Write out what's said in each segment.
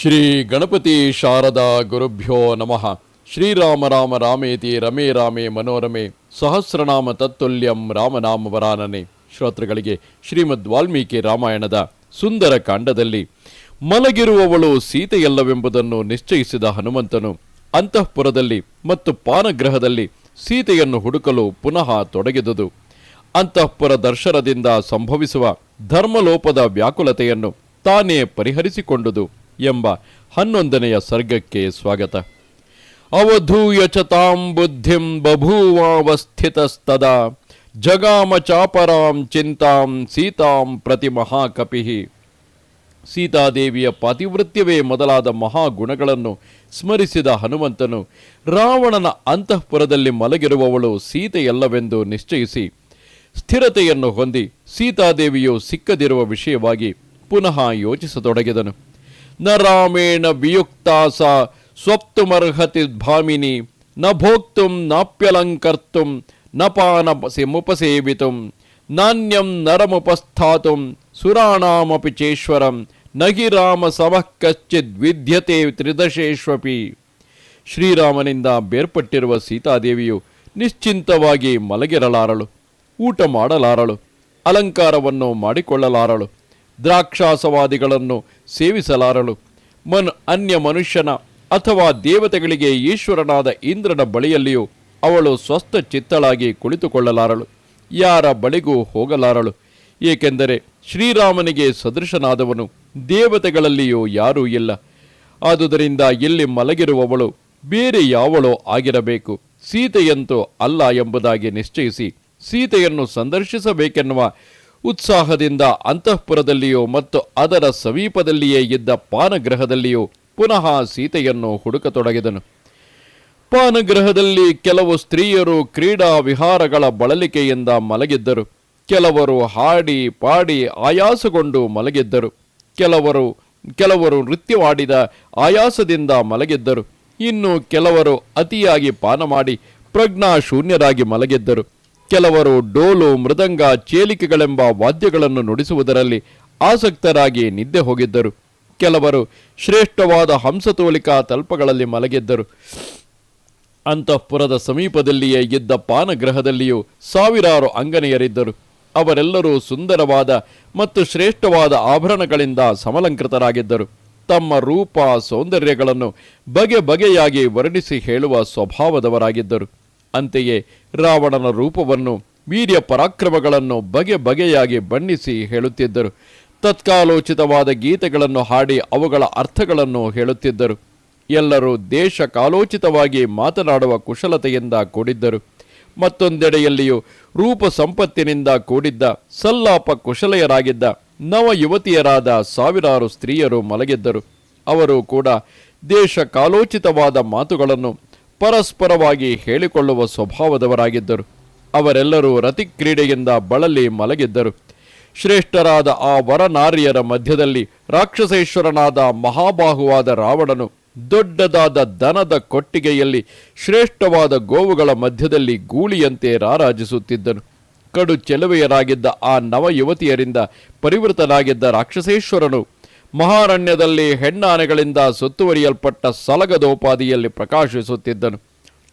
ಶ್ರೀ ಗಣಪತಿ ಶಾರದಾ ಗುರುಭ್ಯೋ ನಮಃ. ಶ್ರೀರಾಮ ರಾಮ ರಾಮೇತಿ ರಮೇ ರಾಮೇ ಮನೋರಮೆ ಸಹಸ್ರನಾಮ ತತ್ತುಲ್ಯಂ ರಾಮನಾಮ ವರಾನನೆ ಶ್ರೋತೃಗಳಿಗೆ ಶ್ರೀಮದ್ ವಾಲ್ಮೀಕಿ ರಾಮಾಯಣದ ಸುಂದರ ಕಾಂಡದಲ್ಲಿ ಮಲಗಿರುವವಳು ಸೀತೆಯಲ್ಲವೆಂಬುದನ್ನು ನಿಶ್ಚಯಿಸಿದ ಹನುಮಂತನು ಅಂತಃಪುರದಲ್ಲಿ ಮತ್ತು ಪಾನಗ್ರಹದಲ್ಲಿ ಸೀತೆಯನ್ನು ಹುಡುಕಲು ಪುನಃ ತೊಡಗಿದುದು. ಅಂತಃಪುರ ದರ್ಶನದಿಂದ ಸಂಭವಿಸುವ ಧರ್ಮಲೋಪದ ವ್ಯಾಕುಲತೆಯನ್ನು ತಾನೇ ಪರಿಹರಿಸಿಕೊಂಡುದು. ಎಂಬ ಹನ್ನೊಂದನೆಯ ಸರ್ಗಕ್ಕೆ ಸ್ವಾಗತ. ಅವಧೂಯ ಚ ತಾಂ ಬುದ್ಧಿಂ ಬಭೂವಾವಸ್ಥಿತಸ್ತದಾ ಜಗಾಮ ಚಾಪರಾಂ ಚಿಂತಾಂ ಸೀತಾಂ ಪ್ರತಿ ಮಹಾಕಪಿ ಸೀತಾದೇವಿಯ ಪಾತಿವೃತ್ಯವೇ ಮೊದಲಾದ ಮಹಾಗುಣಗಳನ್ನು ಸ್ಮರಿಸಿದ ಹನುಮಂತನು, ರಾವಣನ ಅಂತಃಪುರದಲ್ಲಿ ಮಲಗಿರುವವಳು ಸೀತೆಯಲ್ಲವೆಂದು ನಿಶ್ಚಯಿಸಿ, ಸ್ಥಿರತೆಯನ್ನು ಹೊಂದಿ ಸೀತಾದೇವಿಯು ಸಿಕ್ಕದಿರುವ ವಿಷಯವಾಗಿ ಪುನಃ ಯೋಚಿಸತೊಡಗಿದನು. ನ ರಾಮೇಣ ವಿಯುಕ್ತಾ ಸಾ ಸ್ವಪ್ತುಮರ್ಹತಿ ಭಾಮಿನಿ, ನ ಭೋಕ್ತುಂ ನಾಪ್ಯಲಂಕರ್ತುಂ, ನ ಪಾನ ಮುಪಸೇವಿತುಂ ನಾಣ್ಯಂ ನರಮುಪಸ್ಥಾತುಂ, ಸುರಾಣಾಮಪಿ ಚೇಶ್ವರಂ, ನಗಿ ರಾಮ ಸಮಃ ಕಶ್ಚಿದ್ ವಿದ್ಯತೆ ತ್ರಿದಶೇಶ್ವಪಿ ಶ್ರೀರಾಮನಿಂದ ಬೇರ್ಪಟ್ಟಿರುವ ಸೀತಾದೇವಿಯು ನಿಶ್ಚಿಂತವಾಗಿ ಮಲಗಿರಲಾರಳು, ಊಟ ಮಾಡಲಾರಳು, ಅಲಂಕಾರವನ್ನು ಮಾಡಿಕೊಳ್ಳಲಾರಳು. ದ್ರಾಕ್ಷಾಸವಾದಿಗಳನ್ನು ಸೇವಿಸಲಾರಳು. ಮನ್ ಅನ್ಯ ಮನುಷ್ಯನ ಅಥವಾ ದೇವತೆಗಳಿಗೆ ಈಶ್ವರನಾದ ಇಂದ್ರನ ಬಳಿಯಲ್ಲಿಯೂ ಅವಳು ಸ್ವಸ್ಥ ಚಿತ್ತಳಾಗಿ ಕುಳಿತುಕೊಳ್ಳಲಾರಳು. ಯಾರ ಬಳಿಗೂ ಹೋಗಲಾರಳು. ಏಕೆಂದರೆ ಶ್ರೀರಾಮನಿಗೆ ಸದೃಶನಾದವನು ದೇವತೆಗಳಲ್ಲಿಯೂ ಯಾರೂ ಇಲ್ಲ. ಆದುದರಿಂದ ಇಲ್ಲಿ ಮಲಗಿರುವವಳು ಬೇರೆ ಯಾವಳೋ ಆಗಿರಬೇಕು. ಸೀತೆಯಂತೂ ಅಲ್ಲ ಎಂಬುದಾಗಿ ನಿಶ್ಚಯಿಸಿ ಸೀತೆಯನ್ನು ಸಂದರ್ಶಿಸಬೇಕೆನ್ನುವ ಉತ್ಸಾಹದಿಂದ ಅಂತಃಪುರದಲ್ಲಿಯೋ ಮತ್ತು ಅದರ ಸಮೀಪದಲ್ಲಿಯೇ ಇದ್ದ ಪಾನಗೃಹದಲ್ಲಿಯೂ ಪುನಃ ಸೀತೆಯನ್ನು ಹುಡುಕತೊಡಗಿದನು. ಪಾನಗೃಹದಲ್ಲಿ ಕೆಲವು ಸ್ತ್ರೀಯರು ಕ್ರೀಡಾ ವಿಹಾರಗಳ ಬಳಲಿಕೆಯಿಂದ ಮಲಗಿದ್ದರು. ಕೆಲವರು ಹಾಡಿ ಪಾಡಿ ಆಯಾಸಗೊಂಡು ಮಲಗಿದ್ದರು. ಕೆಲವರು ಕೆಲವರು ನೃತ್ಯವಾಡಿದ ಆಯಾಸದಿಂದ ಮಲಗಿದ್ದರು. ಇನ್ನು ಕೆಲವರು ಅತಿಯಾಗಿ ಪಾನ ಮಾಡಿ ಪ್ರಜ್ಞಾ ಶೂನ್ಯರಾಗಿ ಮಲಗಿದ್ದರು. ಕೆಲವರು ಡೋಲು, ಮೃದಂಗ, ಚೇಲಿಕೆಗಳೆಂಬ ವಾದ್ಯಗಳನ್ನು ನುಡಿಸುವುದರಲ್ಲಿ ಆಸಕ್ತರಾಗಿ ನಿದ್ದೆ ಹೋಗಿದ್ದರು. ಕೆಲವರು ಶ್ರೇಷ್ಠವಾದ ಹಂಸತೋಲಿಕಾ ತಲ್ಪಗಳಲ್ಲಿ ಮಲಗಿದ್ದರು. ಅಂತಃಪುರದ ಸಮೀಪದಲ್ಲಿಯೇ ಇದ್ದ ಪಾನಗೃಹದಲ್ಲಿಯೂ ಸಾವಿರಾರು ಅಂಗನೆಯರಿದ್ದರು. ಅವರೆಲ್ಲರೂ ಸುಂದರವಾದ ಮತ್ತು ಶ್ರೇಷ್ಠವಾದ ಆಭರಣಗಳಿಂದ ಸಮಲಂಕೃತರಾಗಿದ್ದರು. ತಮ್ಮ ರೂಪ, ಸೌಂದರ್ಯಗಳನ್ನು ಬಗೆ ಬಗೆಯಾಗಿ ವರ್ಣಿಸಿ ಹೇಳುವ ಸ್ವಭಾವದವರಾಗಿದ್ದರು. ಅಂತೆಯೇ ರಾವಣನ ರೂಪವನ್ನು, ವೀರ್ಯ ಪರಾಕ್ರಮಗಳನ್ನು ಬಗೆ ಬಗೆಯಾಗಿ ಬಣ್ಣಿಸಿ ಹೇಳುತ್ತಿದ್ದರು. ತತ್ಕಾಲೋಚಿತವಾದ ಗೀತೆಗಳನ್ನು ಹಾಡಿ ಅವುಗಳ ಅರ್ಥಗಳನ್ನು ಹೇಳುತ್ತಿದ್ದರು. ಎಲ್ಲರೂ ದೇಶ ಕಾಲೋಚಿತವಾಗಿ ಮಾತನಾಡುವ ಕುಶಲತೆಯಿಂದ ಕೂಡಿದ್ದರು. ಮತ್ತೊಂದೆಡೆಯಲ್ಲಿಯೂ ರೂಪ ಸಂಪತ್ತಿನಿಂದ ಕೂಡಿದ್ದ ಸಲ್ಲಾಪ ಕುಶಲೆಯರಾಗಿದ್ದ ನವ ಯುವತಿಯರಾದ ಸಾವಿರಾರು ಸ್ತ್ರೀಯರು ಮಲಗಿದ್ದರು. ಅವರು ಕೂಡ ದೇಶ ಕಾಲೋಚಿತವಾದ ಮಾತುಗಳನ್ನು ಪರಸ್ಪರವಾಗಿ ಹೇಳಿಕೊಳ್ಳುವ ಸ್ವಭಾವದವರಾಗಿದ್ದರು. ಅವರೆಲ್ಲರೂ ರತಿಕ್ರೀಡೆಯಿಂದ ಬಳಲಿ ಮಲಗಿದ್ದರು. ಶ್ರೇಷ್ಠರಾದ ಆ ವರನಾರಿಯರ ಮಧ್ಯದಲ್ಲಿ ರಾಕ್ಷಸೇಶ್ವರನಾದ ಮಹಾಬಾಹುವಾದ ರಾವಣನು ದೊಡ್ಡದಾದ ದನದ ಕೊಟ್ಟಿಗೆಯಲ್ಲಿ ಶ್ರೇಷ್ಠವಾದ ಗೋವುಗಳ ಮಧ್ಯದಲ್ಲಿ ಗೂಳಿಯಂತೆ ರಾರಾಜಿಸುತ್ತಿದ್ದನು. ಕಡು ಚೆಲುವೆಯರಾಗಿದ್ದ ಆ ನವಯುವತಿಯರಿಂದ ಪರಿವೃತನಾಗಿದ್ದ ರಾಕ್ಷಸೇಶ್ವರನು ಮಹಾರಣ್ಯದಲ್ಲಿ ಹೆಣ್ಣಾನೆಗಳಿಂದ ಸುತ್ತುವರಿಯಲ್ಪಟ್ಟ ಸಲಗದೋಪಾದಿಯಲ್ಲಿ ಪ್ರಕಾಶಿಸುತ್ತಿದ್ದನು.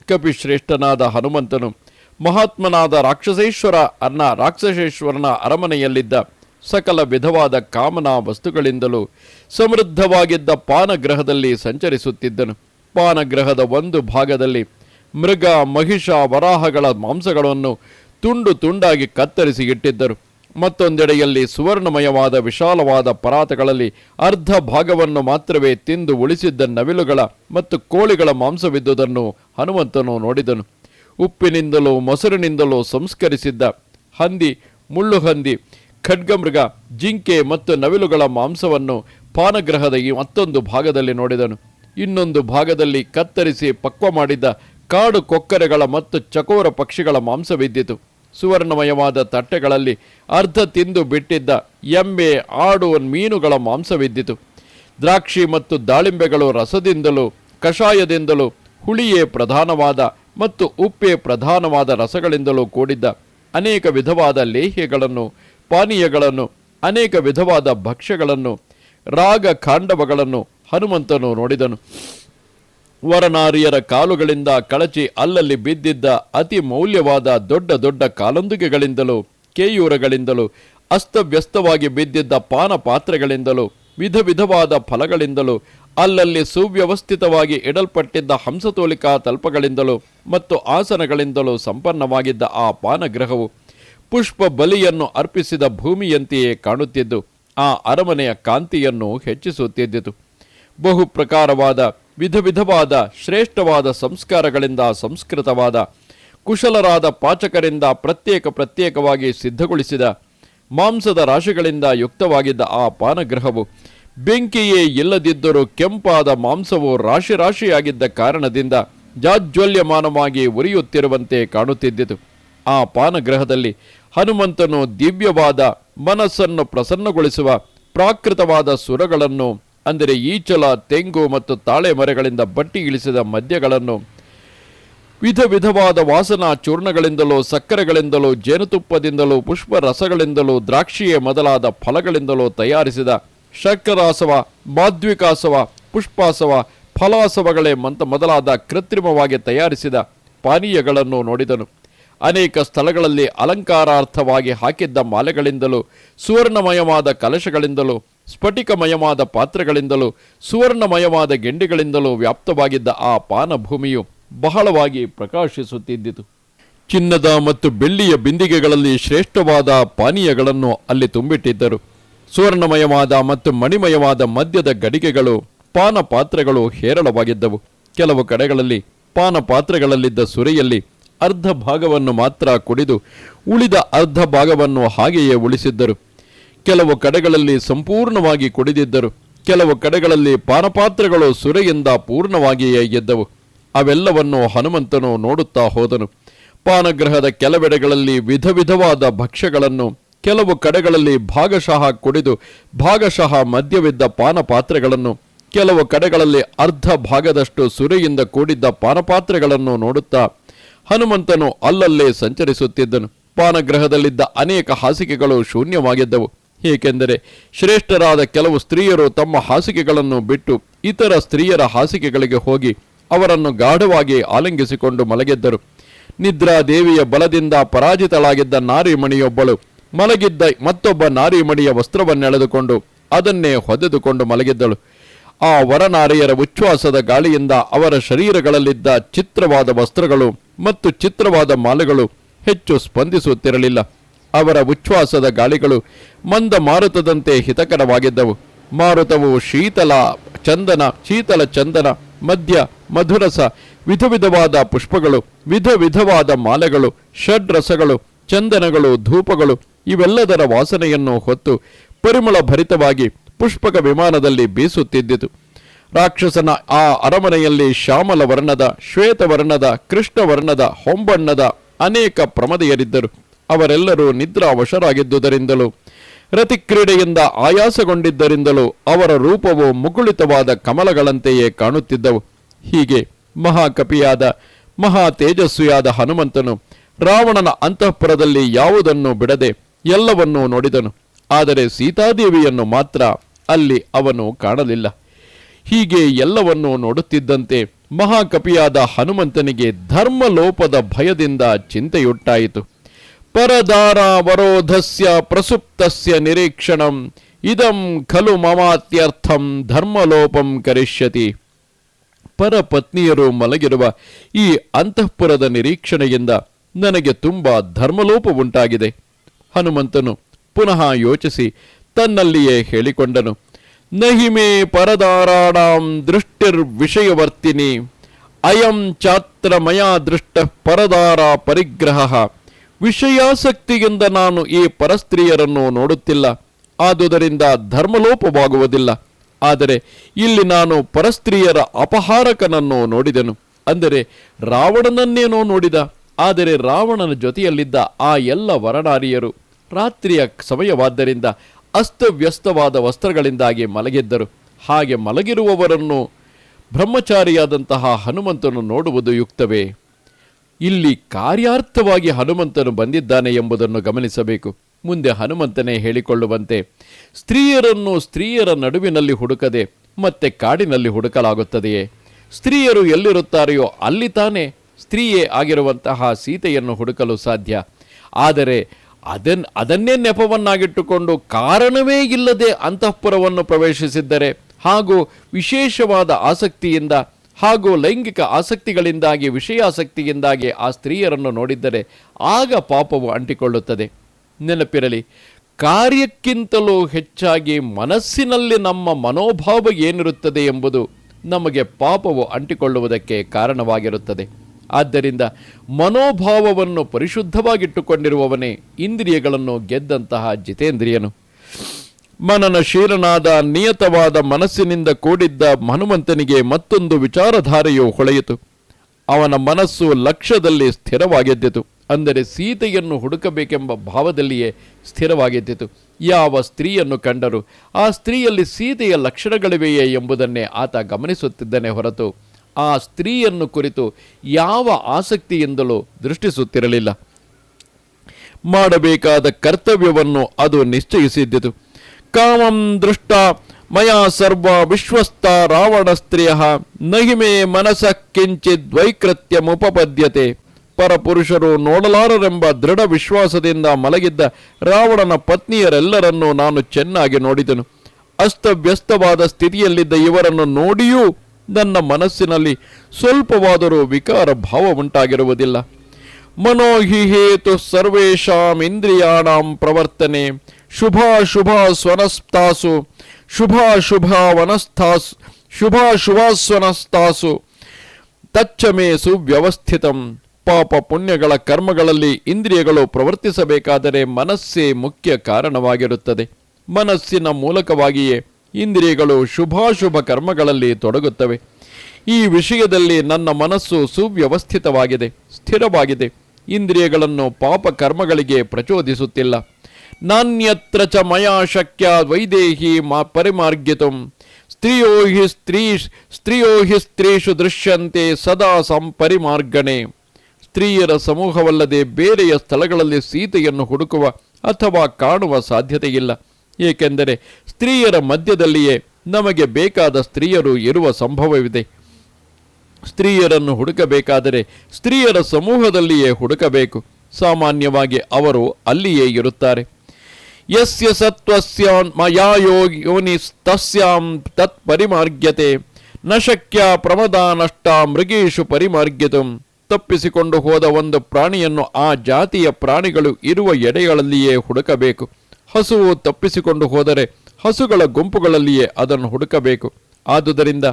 ಕಪಿಶ್ರೇಷ್ಠನಾದ ಹನುಮಂತನು ಮಹಾತ್ಮನಾದ ರಾಕ್ಷಸೇಶ್ವರ ಅನ್ನ ರಾಕ್ಷಸೇಶ್ವರನ ಅರಮನೆಯಲ್ಲಿದ್ದ ಸಕಲ ವಿಧವಾದ ಕಾಮನಾ ವಸ್ತುಗಳಿಂದಲೂ ಸಮೃದ್ಧವಾಗಿದ್ದ ಪಾನಗ್ರಹದಲ್ಲಿ ಸಂಚರಿಸುತ್ತಿದ್ದನು. ಪಾನಗ್ರಹದ ಒಂದು ಭಾಗದಲ್ಲಿ ಮೃಗ, ಮಹಿಷ, ವರಾಹಗಳ ಮಾಂಸಗಳನ್ನು ತುಂಡು ತುಂಡಾಗಿ ಕತ್ತರಿಸಿ ಇಟ್ಟಿದ್ದರು. ಮತ್ತೊಂದೆಡೆಯಲ್ಲಿ ಸುವರ್ಣಮಯವಾದ ವಿಶಾಲವಾದ ಪರಾತಗಳಲ್ಲಿ ಅರ್ಧ ಭಾಗವನ್ನು ಮಾತ್ರವೇ ತಿಂದು ಉಳಿಸಿದ್ದ ನವಿಲುಗಳ ಮತ್ತು ಕೋಳಿಗಳ ಮಾಂಸವಿದ್ದುದನ್ನು ಹನುಮಂತನು ನೋಡಿದನು. ಉಪ್ಪಿನಿಂದಲೂ ಮೊಸರಿನಿಂದಲೂ ಸಂಸ್ಕರಿಸಿದ್ದ ಹಂದಿ, ಮುಳ್ಳುಹಂದಿ, ಖಡ್ಗಮೃಗ, ಜಿಂಕೆ ಮತ್ತು ನವಿಲುಗಳ ಮಾಂಸವನ್ನು ಪಾನಗ್ರಹದ ಈ ಮತ್ತೊಂದು ಭಾಗದಲ್ಲಿ ನೋಡಿದನು. ಇನ್ನೊಂದು ಭಾಗದಲ್ಲಿ ಕತ್ತರಿಸಿ ಪಕ್ವ ಮಾಡಿದ್ದ ಕಾಡು ಕೊಕ್ಕರೆಗಳ ಮತ್ತು ಚಕೋರ ಪಕ್ಷಿಗಳ ಮಾಂಸವಿದ್ದಿತು. ಸುವರ್ಣಮಯವಾದ ತಟ್ಟೆಗಳಲ್ಲಿ ಅರ್ಧ ತಿಂದು ಬಿಟ್ಟಿದ್ದ ಎಮ್ಮೆ ಆಡು ಮೀನುಗಳ ಮಾಂಸವಿದ್ದಿತು. ದ್ರಾಕ್ಷಿ ಮತ್ತು ದಾಳಿಂಬೆಗಳು ರಸದಿಂದಲೂ, ಕಷಾಯದಿಂದಲೂ, ಹುಳಿಯೇ ಪ್ರಧಾನವಾದ ಮತ್ತು ಉಪ್ಪೇ ಪ್ರಧಾನವಾದ ರಸಗಳಿಂದಲೂ ಕೂಡಿದ್ದ ಅನೇಕ ವಿಧವಾದ ಲೇಹ್ಯಗಳನ್ನು, ಪಾನೀಯಗಳನ್ನು, ಅನೇಕ ವಿಧವಾದ ಭಕ್ಷ್ಯಗಳನ್ನು ರಾಗ ಖಾಂಡವಗಳನ್ನು ಹನುಮಂತನು ನೋಡಿದನು. ವರನಾರಿಯರ ಕಾಲುಗಳಿಂದ ಕಳಚಿ ಅಲ್ಲಲ್ಲಿ ಬಿದ್ದಿದ್ದ ಅತಿ ಮೌಲ್ಯವಾದ ದೊಡ್ಡ ದೊಡ್ಡ ಕಾಲೊಂದುಗೆಗಳಿಂದಲೂ, ಕೇಯೂರಗಳಿಂದಲೂ, ಅಸ್ತವ್ಯಸ್ತವಾಗಿ ಬಿದ್ದಿದ್ದ ಪಾನ ಪಾತ್ರೆಗಳಿಂದಲೂ ವಿಧ ವಿಧವಾದ ಫಲಗಳಿಂದಲೂ, ಅಲ್ಲಲ್ಲಿ ಸುವ್ಯವಸ್ಥಿತವಾಗಿ ಇಡಲ್ಪಟ್ಟಿದ್ದ ಹಂಸತೋಲಿಕಾ ತಲ್ಪಗಳಿಂದಲೂ ಮತ್ತು ಆಸನಗಳಿಂದಲೂ ಸಂಪನ್ನವಾಗಿದ್ದ ಆ ಪಾನಗೃಹವು ಪುಷ್ಪ ಬಲಿಯನ್ನು ಅರ್ಪಿಸಿದ ಭೂಮಿಯಂತೆಯೇ ಕಾಣುತ್ತಿದ್ದು, ಆ ಅರಮನೆಯ ಕಾಂತಿಯನ್ನು ಹೆಚ್ಚಿಸುತ್ತಿದ್ದಿತು. ಬಹು ಪ್ರಕಾರವಾದ ವಿಧ ವಿಧವಾದ ಶ್ರೇಷ್ಠವಾದ ಸಂಸ್ಕಾರಗಳಿಂದ ಸಂಸ್ಕೃತವಾದ, ಕುಶಲರಾದ ಪಾಚಕರಿಂದ ಪ್ರತ್ಯೇಕ ಪ್ರತ್ಯೇಕವಾಗಿ ಸಿದ್ಧಗೊಳಿಸಿದ, ಮಾಂಸದ ರಾಶಿಗಳಿಂದ ಯುಕ್ತವಾಗಿದ್ದ ಆ ಪಾನಗ್ರಹವು ಬೆಂಕಿಯೇ ಇಲ್ಲದಿದ್ದರೂ ಕೆಂಪಾದ ಮಾಂಸವು ರಾಶಿ ರಾಶಿಯಾಗಿದ್ದ ಕಾರಣದಿಂದ ಜಾಜ್ವಲ್ಯಮಾನವಾಗಿ ಉರಿಯುತ್ತಿರುವಂತೆ ಕಾಣುತ್ತಿದ್ದಿತು. ಆ ಪಾನಗ್ರಹದಲ್ಲಿ ಹನುಮಂತನು ದಿವ್ಯವಾದ, ಮನಸ್ಸನ್ನು ಪ್ರಸನ್ನಗೊಳಿಸುವ, ಪ್ರಾಕೃತವಾದ ಸುರಗಳನ್ನು ಅಂದರೆ ಈಚಲ ತೆಂಗು ಮತ್ತು ತಾಳೆ ಮರಗಳಿಂದ ಬಟ್ಟಿ ಇಳಿಸಿದ ಮದ್ಯಗಳನ್ನು ವಿಧ ವಿಧವಾದ ವಾಸನಾ ಚೂರ್ಣಗಳಿಂದಲೂ ಸಕ್ಕರೆಗಳಿಂದಲೂ ಜೇನುತುಪ್ಪದಿಂದಲೂ ಪುಷ್ಪ ರಸಗಳಿಂದಲೂ ದ್ರಾಕ್ಷಿಯೇ ಮೊದಲಾದ ಫಲಗಳಿಂದಲೂ ತಯಾರಿಸಿದ ಶರ್ಕರಾಸವ, ಮಾಧ್ವಿಕಾಸವ, ಪುಷ್ಪಾಸವ, ಫಲಾಸವಗಳೇ ಮಂತ ಮೊದಲಾದ ಕೃತ್ರಿಮವಾಗಿ ತಯಾರಿಸಿದ ಪಾನೀಯಗಳನ್ನು ನೋಡಿದನು. ಅನೇಕ ಸ್ಥಳಗಳಲ್ಲಿ ಅಲಂಕಾರಾರ್ಥವಾಗಿ ಹಾಕಿದ್ದ ಮಾಲೆಗಳಿಂದಲೂ ಸುವರ್ಣಮಯವಾದ ಕಲಶಗಳಿಂದಲೂ ಸ್ಫಟಿಕಮಯವಾದ ಪಾತ್ರೆಗಳಿಂದಲೂ, ಸುವರ್ಣಮಯವಾದ ಗೆಂಡೆಗಳಿಂದಲೂ ವ್ಯಾಪ್ತವಾಗಿದ್ದ ಆ ಪಾನಭೂಮಿಯು ಬಹಳವಾಗಿ ಪ್ರಕಾಶಿಸುತ್ತಿದ್ದಿತು. ಚಿನ್ನದ ಮತ್ತು ಬೆಳ್ಳಿಯ ಬಿಂದಿಗೆಗಳಲ್ಲಿ ಶ್ರೇಷ್ಠವಾದ ಪಾನೀಯಗಳನ್ನು ಅಲ್ಲಿ ತುಂಬಿಟ್ಟಿದ್ದರು. ಸುವರ್ಣಮಯವಾದ ಮತ್ತು ಮಣಿಮಯವಾದ ಮದ್ಯದ ಗಡಿಗೆಗಳು ಪಾನ ಪಾತ್ರೆಗಳು ಹೇರಳವಾಗಿದ್ದವು. ಕೆಲವು ಕಡೆಗಳಲ್ಲಿ ಪಾನ ಪಾತ್ರೆಗಳಲ್ಲಿದ್ದ ಸುರಿಯಲ್ಲಿ ಅರ್ಧ ಭಾಗವನ್ನು ಮಾತ್ರ ಕುಡಿದು ಉಳಿದ ಅರ್ಧ ಭಾಗವನ್ನು ಹಾಗೆಯೇ ಉಳಿಸಿದ್ದರು. ಕೆಲವು ಕಡೆಗಳಲ್ಲಿ ಸಂಪೂರ್ಣವಾಗಿ ಕುಡಿದಿದ್ದರು. ಕೆಲವು ಕಡೆಗಳಲ್ಲಿ ಪಾನಪಾತ್ರೆಗಳು ಸುರೆಯಿಂದ ಪೂರ್ಣವಾಗಿಯೇ ಎದ್ದವು. ಅವೆಲ್ಲವನ್ನು ಹನುಮಂತನು ನೋಡುತ್ತಾ ಹೋದನು. ಪಾನಗ್ರಹದ ಕೆಲವೆಡೆಗಳಲ್ಲಿ ವಿಧ ವಿಧವಾದ ಭಕ್ಷ್ಯಗಳನ್ನು, ಕೆಲವು ಕಡೆಗಳಲ್ಲಿ ಭಾಗಶಃ ಕುಡಿದು, ಭಾಗಶಃ ಮದ್ಯವಿದ್ದ ಪಾನಪಾತ್ರೆಗಳನ್ನು, ಕೆಲವು ಕಡೆಗಳಲ್ಲಿ ಅರ್ಧ ಭಾಗದಷ್ಟು ಸುರೆಯಿಂದ ಕೂಡಿದ್ದ ಪಾನಪಾತ್ರೆಗಳನ್ನು ನೋಡುತ್ತಾ ಹನುಮಂತನು ಅಲ್ಲಲ್ಲೇ ಸಂಚರಿಸುತ್ತಿದ್ದನು. ಪಾನಗ್ರಹದಲ್ಲಿದ್ದ ಅನೇಕ ಹಾಸಿಗೆಗಳು ಶೂನ್ಯವಾಗಿದ್ದವು. ಏಕೆಂದರೆ ಶ್ರೇಷ್ಠರಾದ ಕೆಲವು ಸ್ತ್ರೀಯರು ತಮ್ಮ ಹಾಸಿಗೆಗಳನ್ನು ಬಿಟ್ಟು ಇತರ ಸ್ತ್ರೀಯರ ಹಾಸಿಗೆಗಳಿಗೆ ಹೋಗಿ ಅವರನ್ನು ಗಾಢವಾಗಿ ಆಲಿಂಗಿಸಿಕೊಂಡು ಮಲಗಿದ್ದರು. ನಿದ್ರಾದೇವಿಯ ಬಲದಿಂದ ಪರಾಜಿತಳಾಗಿದ್ದ ನಾರಿಮಣಿಯೊಬ್ಬಳು ಮಲಗಿದ್ದ ಮತ್ತೊಬ್ಬ ನಾರಿಮಣಿಯ ವಸ್ತ್ರವನ್ನೆಳೆದುಕೊಂಡು ಅದನ್ನೇ ಹೊದೆದುಕೊಂಡು ಮಲಗಿದ್ದಳು. ಆ ವರನಾರಿಯರ ಉಚ್ಛ್ವಾಸದ ಗಾಳಿಯಿಂದ ಅವರ ಶರೀರಗಳಲ್ಲಿದ್ದ ಚಿತ್ರವಾದ ವಸ್ತ್ರಗಳು ಮತ್ತು ಚಿತ್ರವಾದ ಮಾಲೆಗಳು ಹೆಚ್ಚು ಸ್ಪಂದಿಸುತ್ತಿರಲಿಲ್ಲ. ಅವರ ಉಚ್ಛ್ವಾಸದ ಗಾಳಿಗಳು ಮಂದ ಮಾರುತದಂತೆ ಹಿತಕರವಾಗಿದ್ದವು. ಮಾರುತವು ಶೀತಲ ಚಂದನ ಶೀತಲ ಚಂದನ, ಮದ್ಯ, ಮಧುರಸ ವಿಧ ವಿಧವಾದ ಪುಷ್ಪಗಳು ವಿಧ ವಿಧವಾದ ಮಾಲೆಗಳು ಷಡ್ರಸಗಳು ಚಂದನಗಳು, ಧೂಪಗಳು, ಇವೆಲ್ಲದರ ವಾಸನೆಯನ್ನು ಹೊತ್ತು ಪರಿಮಳ ಭರಿತವಾಗಿ ಪುಷ್ಪಕ ವಿಮಾನದಲ್ಲಿ ಬೀಸುತ್ತಿದ್ದಿತು. ರಾಕ್ಷಸನ ಆ ಅರಮನೆಯಲ್ಲಿ ಶ್ಯಾಮಲ ವರ್ಣದ ಶ್ವೇತವರ್ಣದ ಕೃಷ್ಣವರ್ಣದ ಹೊಂಬಣ್ಣದ ಅನೇಕ ಪ್ರಮದೆಯರಿದ್ದರು. ಅವರೆಲ್ಲರೂ ನಿದ್ರಾವಶರಾಗಿದ್ದುದರಿಂದಲೂ, ರತಿಕ್ರೀಡೆಯಿಂದ ಆಯಾಸಗೊಂಡಿದ್ದರಿಂದಲೂ ಅವರ ರೂಪವು ಮುಗುಳಿತವಾದ ಕಮಲಗಳಂತೆಯೇ ಕಾಣುತ್ತಿದ್ದವು. ಹೀಗೆ ಮಹಾಕಪಿಯಾದ ಮಹಾ ತೇಜಸ್ವಿಯಾದ ಹನುಮಂತನು ರಾವಣನ ಅಂತಃಪುರದಲ್ಲಿ ಯಾವುದನ್ನು ಬಿಡದೆ ಎಲ್ಲವನ್ನೂ ನೋಡಿದನು. ಆದರೆ ಸೀತಾದೇವಿಯನ್ನು ಮಾತ್ರ ಅಲ್ಲಿ ಅವನು ಕಾಣಲಿಲ್ಲ. ಹೀಗೆ ಎಲ್ಲವನ್ನೂ ನೋಡುತ್ತಿದ್ದಂತೆ ಮಹಾಕಪಿಯಾದ ಹನುಮಂತನಿಗೆ ಧರ್ಮಲೋಪದ ಭಯದಿಂದ ಚಿಂತೆಯುಟ್ಟಾಯಿತು ಪರದಾರಾವರೋಧಸ್ಯ ಪ್ರಸುಪ್ತಸ್ಯ ನಿರೀಕ್ಷಣಂ ಇದಂ ಖಲು ಮಮಾತ್ಯರ್ಥಂ ಧರ್ಮಲೋಪಂ ಕರಿಷ್ಯತಿ ಪರಪತ್ನಿಯರು ಮಲಗಿರುವ ಈ ಅಂತಃಪುರದ ನಿರೀಕ್ಷಣೆಯಿಂದ ನನಗೆ ತುಂಬ ಧರ್ಮಲೋಪ ಉಂಟಾಗಿದೆ ಹನುಮಂತನು ಪುನಃ ಯೋಚಿಸಿ ತನ್ನಲ್ಲಿಯೇ ಹೇಳಿಕೊಂಡನು ನಹಿಮೇ ಪರದಾರಾಣಾಂ ದೃಷ್ಟಿರ್ವಿಷಯವರ್ತಿನಿ, ಅಯಂ ಚಾತ್ರ ಮಯಾ ದೃಷ್ಟ ಪರದಾರ ಪರಿಗ್ರಹ। ವಿಷಯಾಸಕ್ತಿಯಿಂದ ನಾನು ಈ ಪರಸ್ತ್ರೀಯರನ್ನು ನೋಡುತ್ತಿಲ್ಲ. ಆದುದರಿಂದ ಧರ್ಮಲೋಪವಾಗುವುದಿಲ್ಲ. ಆದರೆ ಇಲ್ಲಿ ನಾನು ಪರಸ್ತ್ರೀಯರ ಅಪಹಾರಕನನ್ನು ನೋಡಿದೆನು. ಅಂದರೆ ರಾವಣನನ್ನೇನೋ ನೋಡಿದ. ಆದರೆ ರಾವಣನ ಜೊತೆಯಲ್ಲಿದ್ದ ಆ ಎಲ್ಲ ವರನಾರಿಯರು ರಾತ್ರಿಯ ಸಮಯವಾದ್ದರಿಂದ ಅಸ್ತವ್ಯಸ್ತವಾದ ವಸ್ತ್ರಗಳಿಂದಾಗಿ ಮಲಗಿದ್ದರು. ಹಾಗೆ ಮಲಗಿರುವವರನ್ನು ಬ್ರಹ್ಮಚಾರಿಯಾದಂತಹ ಹನುಮಂತನು ನೋಡುವುದು ಯುಕ್ತವೇ? ಇಲ್ಲಿ ಕಾರ್ಯಾರ್ಥವಾಗಿ ಹನುಮಂತನು ಬಂದಿದ್ದಾನೆ ಎಂಬುದನ್ನು ಗಮನಿಸಬೇಕು. ಮುಂದೆ ಹನುಮಂತನೇ ಹೇಳಿಕೊಳ್ಳುವಂತೆ, ಸ್ತ್ರೀಯರನ್ನು ಸ್ತ್ರೀಯರ ನಡುವಿನಲ್ಲಿ ಹುಡುಕದೆ ಮತ್ತೆ ಕಾಡಿನಲ್ಲಿ ಹುಡುಕಲಾಗುತ್ತದೆಯೇ? ಸ್ತ್ರೀಯರು ಎಲ್ಲಿರುತ್ತಾರೆಯೋ ಅಲ್ಲಿ ತಾನೇ ಸ್ತ್ರೀಯೇ ಆಗಿರುವಂತಹ ಸೀತೆಯನ್ನು ಹುಡುಕಲು ಸಾಧ್ಯ. ಆದರೆ ಅದನ್, ಅದನ್ನೇ ನೆಪವನ್ನಾಗಿಟ್ಟುಕೊಂಡು ಕಾರಣವೇ ಇಲ್ಲದೆ ಅಂತಃಪುರವನ್ನು ಪ್ರವೇಶಿಸಿದ್ದರೆ ಹಾಗೂ ವಿಶೇಷವಾದ ಆಸಕ್ತಿಯಿಂದ ಹಾಗೂ ಲೈಂಗಿಕ ಆಸಕ್ತಿಗಳಿಂದಾಗಿ, ವಿಷಯಾಸಕ್ತಿಯಿಂದಾಗಿ ಆ ಸ್ತ್ರೀಯರನ್ನು ನೋಡಿದ್ದರೆ ಆಗ ಪಾಪವು ಅಂಟಿಕೊಳ್ಳುತ್ತದೆ. ನೆನಪಿರಲಿ, ಕಾರ್ಯಕ್ಕಿಂತಲೂ ಹೆಚ್ಚಾಗಿ ಮನಸ್ಸಿನಲ್ಲಿ ನಮ್ಮ ಮನೋಭಾವ ಏನಿರುತ್ತದೆ ಎಂಬುದು ನಮಗೆ ಪಾಪವು ಅಂಟಿಕೊಳ್ಳುವುದಕ್ಕೆ ಕಾರಣವಾಗಿರುತ್ತದೆ. ಆದ್ದರಿಂದ ಮನೋಭಾವವನ್ನು ಪರಿಶುದ್ಧವಾಗಿಟ್ಟುಕೊಂಡಿರುವವನೇ ಇಂದ್ರಿಯಗಳನ್ನು ಗೆದ್ದಂತಹ ಜಿತೇಂದ್ರಿಯನು. ಮನನಶೀಲನಾದ ನಿಯತವಾದ ಮನಸ್ಸಿನಿಂದ ಕೂಡಿದ್ದ ಹನುಮಂತನಿಗೆ ಮತ್ತೊಂದು ವಿಚಾರಧಾರೆಯು ಹೊಳೆಯಿತು. ಅವನ ಮನಸ್ಸು ಲಕ್ಷ್ಯದಲ್ಲಿ ಸ್ಥಿರವಾಗಿದ್ದಿತು, ಅಂದರೆ ಸೀತೆಯನ್ನು ಹುಡುಕಬೇಕೆಂಬ ಭಾವದಲ್ಲಿಯೇ ಸ್ಥಿರವಾಗಿದ್ದಿತು. ಯಾವ ಸ್ತ್ರೀಯನ್ನು ಕಂಡರು? ಆ ಸ್ತ್ರೀಯಲ್ಲಿ ಸೀತೆಯ ಲಕ್ಷಣಗಳಿವೆಯೇ ಎಂಬುದನ್ನೇ ಆತ ಗಮನಿಸುತ್ತಿದ್ದನೆ ಹೊರತು, ಆ ಸ್ತ್ರೀಯನ್ನು ಕುರಿತು ಯಾವ ಆಸಕ್ತಿಯಿಂದಲೂ ದೃಷ್ಟಿಸುತ್ತಿರಲಿಲ್ಲ. ಮಾಡಬೇಕಾದ ಕರ್ತವ್ಯವನ್ನು ಅದು ನಿಶ್ಚಯಿಸಿದ್ದಿತು. ಕಾಮಂ ದೃಷ್ಟ, ಮಯಾ ಸರ್ವ ವಿಶ್ವಸ್ಥ ರಾವಣ ಸ್ತ್ರೀಯ ನಹಿಮೆ ಮನಸ ಕಿಂಚಿತ್ ವೈಕೃತ್ಯಮುಪಪದ್ಯತೆ ಪರಪುರುಷರು ನೋಡಲಾರರೆಂಬ ದೃಢ ವಿಶ್ವಾಸದಿಂದ ಮಲಗಿದ್ದ ರಾವಣನ ಪತ್ನಿಯರೆಲ್ಲರನ್ನೂ ನಾನು ಚೆನ್ನಾಗಿ ನೋಡಿದನು. ಅಸ್ತವ್ಯಸ್ತವಾದ ಸ್ಥಿತಿಯಲ್ಲಿದ್ದ ಇವರನ್ನು ನೋಡಿಯೂ ನನ್ನ ಮನಸ್ಸಿನಲ್ಲಿ ಸ್ವಲ್ಪವಾದರೂ ವಿಕಾರ ಭಾವ ಉಂಟಾಗಿರುವುದಿಲ್ಲ. ಮನೋಹಿ ಹೇತು ಸರ್ವೇಷಾಂ ಇಂದ್ರಿಯಾಣಾಂ ಪ್ರವರ್ತನೆ. ಶುಭಾಶುಭ ಸ್ವನಸ್ತಾಸು. ಶುಭಾಶುಭ ವನಸ್ಥಾಸು ಶುಭಾಶುಭಾಸ್ವನಸ್ತಾಸು ತಚ್ಚಮೇ ಸುವ್ಯವಸ್ಥಿತಂ ಪಾಪ ಪುಣ್ಯಗಳ ಕರ್ಮಗಳಲ್ಲಿ ಇಂದ್ರಿಯಗಳು ಪ್ರವರ್ತಿಸಬೇಕಾದರೆ ಮನಸ್ಸೇ ಮುಖ್ಯ ಕಾರಣವಾಗಿರುತ್ತದೆ. ಮನಸ್ಸಿನ ಮೂಲಕವಾಗಿಯೇ ಇಂದ್ರಿಯಗಳು ಶುಭಾಶುಭ ಕರ್ಮಗಳಲ್ಲಿ ತೊಡಗುತ್ತವೆ. ಈ ವಿಷಯದಲ್ಲಿ ನನ್ನ ಮನಸ್ಸು ಸುವ್ಯವಸ್ಥಿತವಾಗಿದೆ, ಸ್ಥಿರವಾಗಿದೆ. ಇಂದ್ರಿಯಗಳನ್ನು ಪಾಪ ಕರ್ಮಗಳಿಗೆ ಪ್ರಚೋದಿಸುತ್ತಿಲ್ಲ. ನಾನ್ಯತ್ರ ಚ ಮಯಾ ಶಕ್ಯ ವೈದೇಹಿ ಮಾ ಪರಿಮಾರ್ಗಿತು. ಸ್ತ್ರೀಯೋ ಹಿ ಸ್ತ್ರೀ ಸ್ತ್ರೀಯೋ ಹಿ ಸ್ತ್ರೀಷು ದೃಶ್ಯಂತೆ ಸದಾ ಸಂಪರಿಮಾರ್ಗಣೆ. ಸ್ತ್ರೀಯರ ಸಮೂಹವಲ್ಲದೆ ಬೇರೆಯ ಸ್ಥಳಗಳಲ್ಲಿ ಸೀತೆಯನ್ನು ಹುಡುಕುವ ಅಥವಾ ಕಾಣುವ ಸಾಧ್ಯತೆಯಿಲ್ಲ. ಏಕೆಂದರೆ ಸ್ತ್ರೀಯರ ಮಧ್ಯದಲ್ಲಿಯೇ ನಮಗೆ ಬೇಕಾದ ಸ್ತ್ರೀಯರು ಇರುವ ಸಂಭವವಿದೆ. ಸ್ತ್ರೀಯರನ್ನು ಹುಡುಕಬೇಕಾದರೆ ಸ್ತ್ರೀಯರ ಸಮೂಹದಲ್ಲಿಯೇ ಹುಡುಕಬೇಕು. ಸಾಮಾನ್ಯವಾಗಿ ಅವರು ಅಲ್ಲಿಯೇ ಇರುತ್ತಾರೆ. ಯಸ್ಯ ಸತ್ವಸ್ಯ ಮಯಾ ಯೋಗಿ ಯೋನಿಸ್ತಸ್ಯಾಂ ತತ್ ಪರಿಮಾರ್ಗ್ಯತೆ ನ ಶಕ್ಯ ಪ್ರಮದ ನಷ್ಟ ಮೃಗೇಶು ಪರಿಮಾರ್ಗ್ಯತು ತಪ್ಪಿಸಿಕೊಂಡು ಹೋದ ಒಂದು ಪ್ರಾಣಿಯನ್ನು ಆ ಜಾತಿಯ ಪ್ರಾಣಿಗಳು ಇರುವ ಎಡೆಗಳಲ್ಲಿಯೇ ಹುಡುಕಬೇಕು। ಹಸುವು ತಪ್ಪಿಸಿಕೊಂಡು ಹೋದರೆ ಹಸುಗಳ ಗುಂಪುಗಳಲ್ಲಿಯೇ ಅದನ್ನು ಹುಡುಕಬೇಕು। ಆದುದರಿಂದ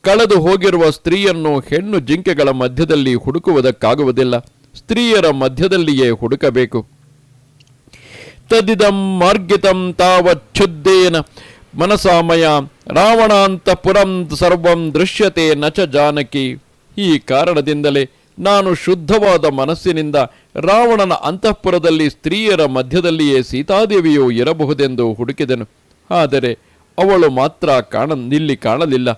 ಕಳೆದು ಹೋಗಿರುವ ಸ್ತ್ರೀಯನ್ನು ಹೆಣ್ಣು ಜಿಂಕೆಗಳ ಮಧ್ಯದಲ್ಲಿ ಹುಡುಕುವುದಕ್ಕಾಗುವುದಿಲ್ಲ। ಸ್ತ್ರೀಯರ ಮಧ್ಯದಲ್ಲಿಯೇ ಹುಡುಕಬೇಕು। ತದಿದಂ ಮಾರ್ಗಿತಂ ತಾವಚ್ಛುದ್ದೇನ ಮನಸಾಮಯ ರಾವಣಾಂತಪುರಂ ಸರ್ವಂ ದೃಶ್ಯತೆ ನಚ ಜಾನಕಿ. ಈ ಕಾರಣದಿಂದಲೇ ನಾನು ಶುದ್ಧವಾದ ಮನಸ್ಸಿನಿಂದ ರಾವಣನ ಅಂತಃಪುರದಲ್ಲಿ ಸ್ತ್ರೀಯರ ಮಧ್ಯದಲ್ಲಿಯೇ ಸೀತಾದೇವಿಯು ಇರಬಹುದೆಂದು ಹುಡುಕಿದೆನು. ಆದರೆ ಅವಳು ಮಾತ್ರ ಕಾಣ ಇಲ್ಲಿ ಕಾಣಲಿಲ್ಲ.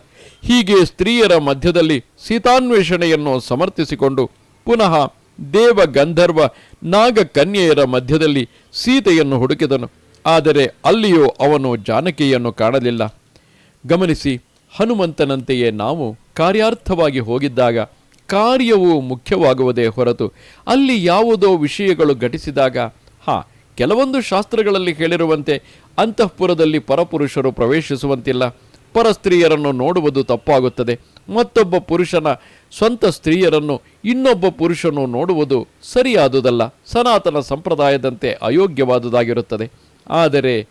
ಹೀಗೆ ಸ್ತ್ರೀಯರ ಮಧ್ಯದಲ್ಲಿ ಸೀತಾನ್ವೇಷಣೆಯನ್ನು ಸಮರ್ಥಿಸಿಕೊಂಡು ಪುನಃ ದೇವ ಗಂಧರ್ವ ನಾಗಕನ್ಯೆಯರ ಮಧ್ಯದಲ್ಲಿ ಸೀತೆಯನ್ನು ಹುಡುಕಿದನು. ಆದರೆ ಅಲ್ಲಿಯೂ ಅವನು ಜಾನಕಿಯನ್ನು ಕಾಣಲಿಲ್ಲ. ಗಮನಿಸಿ, ಹನುಮಂತನಂತೆಯೇ ನಾವು ಕಾರ್ಯಾರ್ಥವಾಗಿ ಹೋಗಿದ್ದಾಗ ಕಾರ್ಯವು ಮುಖ್ಯವಾಗುವುದೇ ಹೊರತು ಅಲ್ಲಿ ಯಾವುದೋ ವಿಷಯಗಳು ಘಟಿಸಿದಾಗ, ಹಾ, ಕೆಲವೊಂದು ಶಾಸ್ತ್ರಗಳಲ್ಲಿ ಹೇಳಿರುವಂತೆ ಅಂತಃಪುರದಲ್ಲಿ ಪರಪುರುಷರು ಪ್ರವೇಶಿಸುವಂತಿಲ್ಲ. ಪರಸ್ತ್ರೀಯರನ್ನು ನೋಡುವುದು ತಪ್ಪಾಗುತ್ತದೆ. ಮತ್ತೊಬ್ಬ ಪುರುಷನ ಸ್ವಂತ ಸ್ತ್ರೀಯರನ್ನು ಇನ್ನೊಬ್ಬ ಪುರುಷನು ನೋಡುವುದು ಸರಿಯಾದುದಲ್ಲ. ಸನಾತನ ಸಂಪ್ರದಾಯದಂತೆ ಅಯೋಗ್ಯವಾದುದಾಗಿರುತ್ತದೆ. ಆದರೆ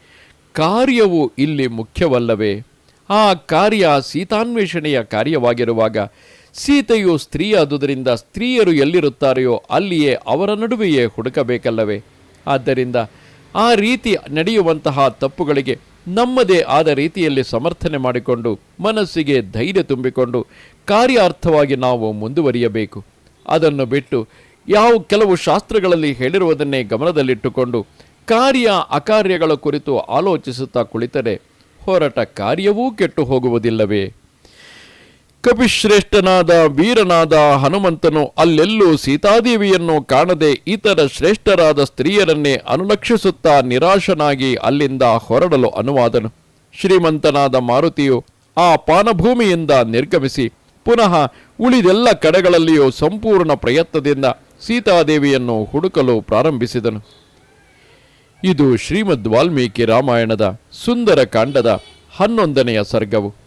ಕಾರ್ಯವು ಇಲ್ಲಿ ಮುಖ್ಯವಲ್ಲವೇ? ಆ ಕಾರ್ಯ ಸೀತಾನ್ವೇಷಣೆಯ ಕಾರ್ಯವಾಗಿರುವಾಗ ಸೀತೆಯು ಸ್ತ್ರೀಯಾದುದರಿಂದ ಸ್ತ್ರೀಯರು ಎಲ್ಲಿರುತ್ತಾರೆಯೋ ಅಲ್ಲಿಯೇ ಅವರ ನಡುವೆಯೇ ಹುಡುಕಬೇಕಲ್ಲವೇ? ಆದ್ದರಿಂದ ಆ ರೀತಿ ನಡೆಯುವಂತಹ ತಪ್ಪುಗಳಿಗೆ ನಮ್ಮದೇ ಆದ ರೀತಿಯಲ್ಲಿ ಸಮರ್ಥನೆ ಮಾಡಿಕೊಂಡು ಮನಸ್ಸಿಗೆ ಧೈರ್ಯ ತುಂಬಿಕೊಂಡು ಕಾರ್ಯಾರ್ಥವಾಗಿ ನಾವು ಮುಂದುವರಿಯಬೇಕು. ಅದನ್ನು ಬಿಟ್ಟು ಯಾವ ಕೆಲವು ಶಾಸ್ತ್ರಗಳಲ್ಲಿ ಹೇಳಿರುವುದನ್ನೇ ಗಮನದಲ್ಲಿಟ್ಟುಕೊಂಡು ಕಾರ್ಯ ಅಕಾರ್ಯಗಳ ಕುರಿತು ಆಲೋಚಿಸುತ್ತಾ ಕುಳಿತರೆ ಹೋರಾಟ ಕಾರ್ಯವೂ ಕೆಟ್ಟು ಹೋಗುವುದಿಲ್ಲವೇ? ಕಪಿಶ್ರೇಷ್ಠನಾದ ವೀರನಾದ ಹನುಮಂತನು ಅಲ್ಲೆಲ್ಲೂ ಸೀತಾದೇವಿಯನ್ನು ಕಾಣದೆ ಇತರ ಶ್ರೇಷ್ಠರಾದ ಸ್ತ್ರೀಯರನ್ನೇ ಅನುಲಕ್ಷಿಸುತ್ತಾ ನಿರಾಶನಾಗಿ ಅಲ್ಲಿಂದ ಹೊರಡಲು ಅನುವಾದನು. ಶ್ರೀಮಂತನಾದ ಮಾರುತಿಯು ಆ ಪಾನಭೂಮಿಯಿಂದ ನಿರ್ಗಮಿಸಿ ಪುನಃ ಉಳಿದೆಲ್ಲ ಕಡೆಗಳಲ್ಲಿಯೂ ಸಂಪೂರ್ಣ ಪ್ರಯತ್ನದಿಂದ ಸೀತಾದೇವಿಯನ್ನು ಹುಡುಕಲು ಪ್ರಾರಂಭಿಸಿದನು. ಇದು ಶ್ರೀಮದ್ ವಾಲ್ಮೀಕಿ ರಾಮಾಯಣದ ಸುಂದರ ಕಾಂಡದ ಹನ್ನೊಂದನೆಯ ಸರ್ಗವು.